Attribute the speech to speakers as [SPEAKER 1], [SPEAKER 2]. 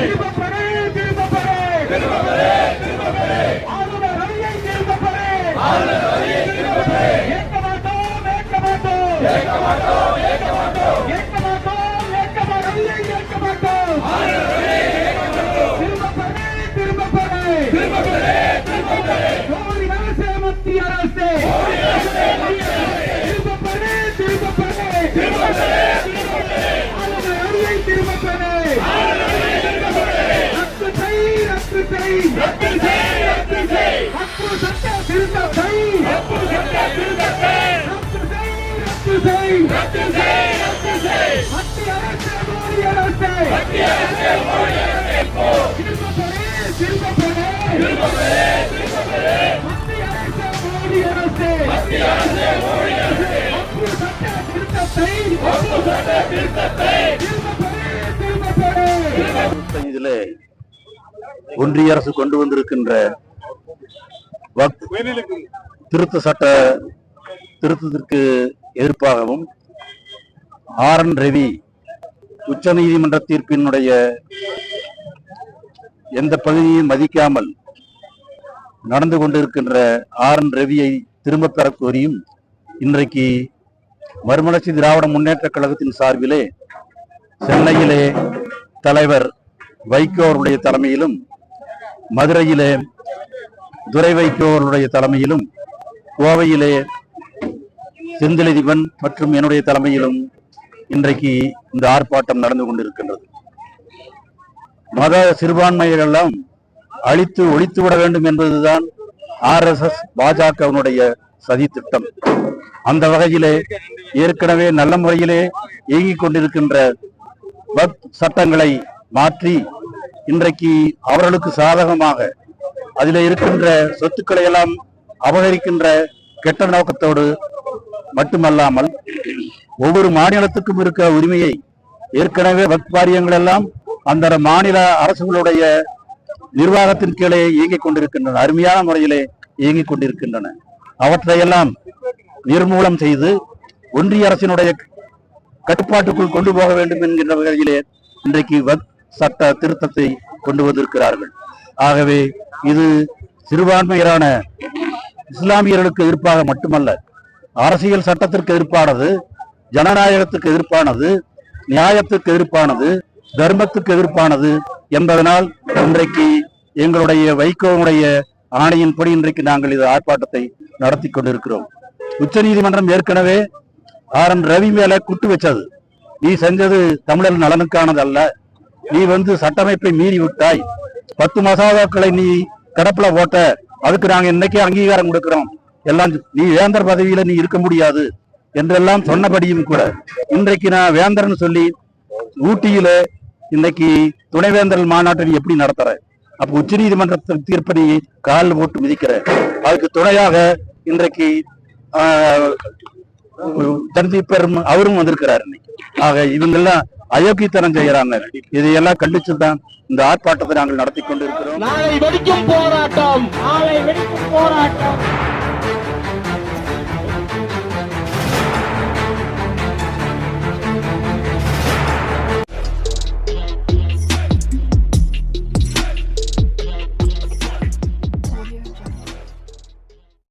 [SPEAKER 1] திரும்ப பெறே திரும்ப பெறே. மத்திய அரசே.
[SPEAKER 2] இதில் ஒன்றிய அரசு கொண்டு வந்திருக்கின்ற திருத்த சட்ட திருத்தத்திற்கு எதிர்ப்பாகவும் ஆர் என் ரவி உச்சநீதிமன்ற தீர்ப்பினுடைய எந்த பகுதியையும் மதிக்காமல் நடந்து கொண்டிருக்கின்ற ஆர் என் ரவியை திரும்ப பெற கோரியும் இன்றைக்கு மறுமலர்ச்சி திராவிட முன்னேற்ற கழகத்தின் சார்பிலே சென்னையிலே தலைவர் வைகோ அவர்களுடைய தலைமையிலும் மதுரையிலே துரை வைகோ அவர்களுடைய தலைமையிலும் கோவையிலே செந்திலதிபன் மற்றும் என்னுடைய தலைமையிலும் இன்றைக்கு இந்த ஆர்ப்பாட்டம் நடந்து கொண்டிருக்கின்றது. மத சிறுபான்மையர்கள் அழித்து ஒழித்து விட வேண்டும் என்பதுதான் ஆர் எஸ் எஸ் பாஜகவினுடைய சதி திட்டம். அந்த வகையிலே ஏற்கனவே நல்ல முறையிலே இயங்கிக் கொண்டிருக்கின்ற வக்ஃப் சட்டங்களை மாற்றி இன்றைக்கு அவர்களுக்கு சாதகமாக அதில் இருக்கின்ற சொத்துக்களை எல்லாம் அபகரிக்கின்ற கெட்ட நோக்கத்தோடு மட்டுமல்லாமல் ஒவ்வொரு மாநிலத்துக்கும் இருக்க உரிமையை ஏற்கனவே வக்ஃப் வாரியங்கள் எல்லாம் அந்த மாநில அரசுகளுடைய நிர்வாகத்தின் கீழே இயங்கிக் கொண்டிருக்கின்றன. அருமையான முறையிலே இயங்கிக் கொண்டிருக்கின்றன. அவற்றையெல்லாம் நிர்மூலம் செய்து ஒன்றிய அரசினுடைய கட்டுப்பாட்டுக்குள் கொண்டு போக வேண்டும் என்கின்ற வகையிலே இன்றைக்கு வக் சட்ட திருத்தத்தை கொண்டு வந்திருக்கிறார்கள் ஆகவே இது சிறுபான்மையரான இஸ்லாமியர்களுக்கு எதிர்ப்பாக மட்டுமல்ல அரசியல் சட்டத்திற்கு எதிர்ப்பானது ஜனநாயகத்துக்கு எதிர்ப்பானது நியாயத்துக்கு எதிர்ப்பானது தர்மத்துக்கு எதிர்ப்பானது என்பதனால் இன்றைக்கு எங்களுடைய வைகோனுடைய ஆணையின்படி இன்றைக்கு நாங்கள் இது ஆர்ப்பாட்டத்தை நடத்தி கொண்டிருக்கிறோம். உச்சநீதிமன்றம் ஏற்கனவே ஆர் என் ரவி மேல குட்டு வச்சது. நீ செஞ்சது தமிழர் நலனுக்கானது அல்ல நீ வந்து சட்டமைப்பை மீறி விட்டாய். பத்து மசோதாக்களை நீ கடப்புல போட்ட அதுக்கு நாங்க இன்னைக்கு அங்கீகாரம் கொடுக்கிறோம். எல்லாம் நீ வேந்தர் பதவியில நீ இருக்க முடியாது என்றெல்லாம் சொன்னபடியும் கூட. இன்றைக்கு நான் வேந்தர்னு சொல்லி ஊட்டியில இன்னைக்கு துணைவேந்தர் மாநாட்டை நீ எப்படி நடத்துற? அப்ப உச்ச நீதிமன்றத்தின் தீர்ப்பை நீ காலில் போட்டு மிதிக்கிற அதுக்கு துணையாக இன்றைக்கு ஆஹ், தந்தி பெரும் அவரும் வந்திருக்கிறார் இன்னைக்கு. ஆக இவங்கெல்லாம் அயோக்கியத்தனம் செய்யறாங்க. இதையெல்லாம் கண்டிச்சு தான் இந்த ஆர்ப்பாட்டத்தை நாங்கள் நடத்தி கொண்டிருக்கிறோம்.
[SPEAKER 3] நாளை வெடிக்கும் போராட்டம்.
[SPEAKER 1] நாளை வெடிக்கும் போராட்டம்.